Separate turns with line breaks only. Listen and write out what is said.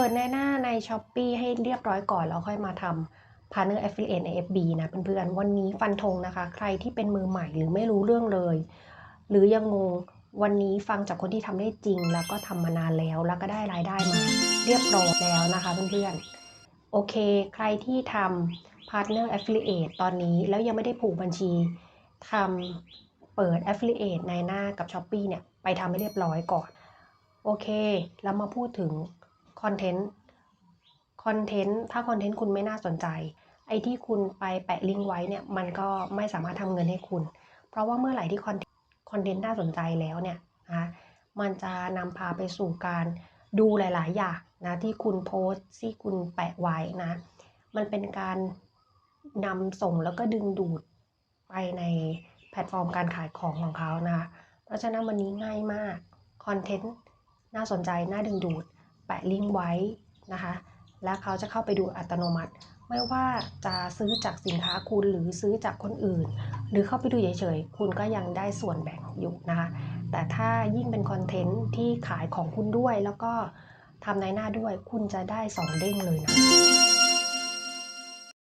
เปิดในหน้าใน s h อ p e e ให้เรียบร้อยก่อน แล้วค่อยมาทำ Partner Affiliate ใน FB นะเพื่อนๆ วันนี้ฟันธงนะคะ ใครที่เป็นมือใหม่หรือไม่รู้เรื่องเลย หรือยังงงวันนี้ฟังจากคนที่ทำได้จริง แล้วก็ทำมานานแล้วแล้วก็ได้รายได้มา เรียบร้อยแล้วนะคะเพื่อนๆ โอเค ใครที่ทำ Partner Affiliate ตอนนี้แล้วยังไม่ได้ผูกบัญชีทำเปิด Affiliate ในหน้ากับ s h อ p e e เนี่ยไปทำให้เรียบร้อยก่อน โอเค แล้วมาพูดถึง คอนเทนต์ คอนเทนต์ ถ้าคอนเทนต์คุณไม่น่าสนใจ ไอ้ที่คุณไปแปะลิงก์ไว้เนี่ย มันก็ไม่สามารถทำเงินให้คุณ เพราะว่าเมื่อไหร่ที่คอนคอนเทนต์น่าสนใจแล้วเนี่ยนะมันจะนำพาไปสู่การดูหลาย ๆ อย่างนะที่คุณโพสต์ที่คุณแปะไว้นะ มันเป็นการนำส่งแล้วก็ดึงดูดไปในแพลตฟอร์มการขายของของเขานะคะ เพราะฉะนั้นวันนี้ง่ายมาก คอนเทนต์น่าสนใจ น่าดึงดูด แปะลิงก์ไว้นะคะ แล้วเขาจะเข้าไปดูอัตโนมัติ ไม่ว่าจะซื้อจากสินค้าคุณหรือซื้อจากคนอื่น หรือเข้าไปดูเฉยๆ คุณก็ยังได้ส่วนแบ่งอยู่นะคะ แต่ถ้ายิ่งเป็นคอนเทนต์ที่ขายของคุณด้วยแล้วก็ทำในหน้าด้วยคุณจะได้สองเด้งเลยนะ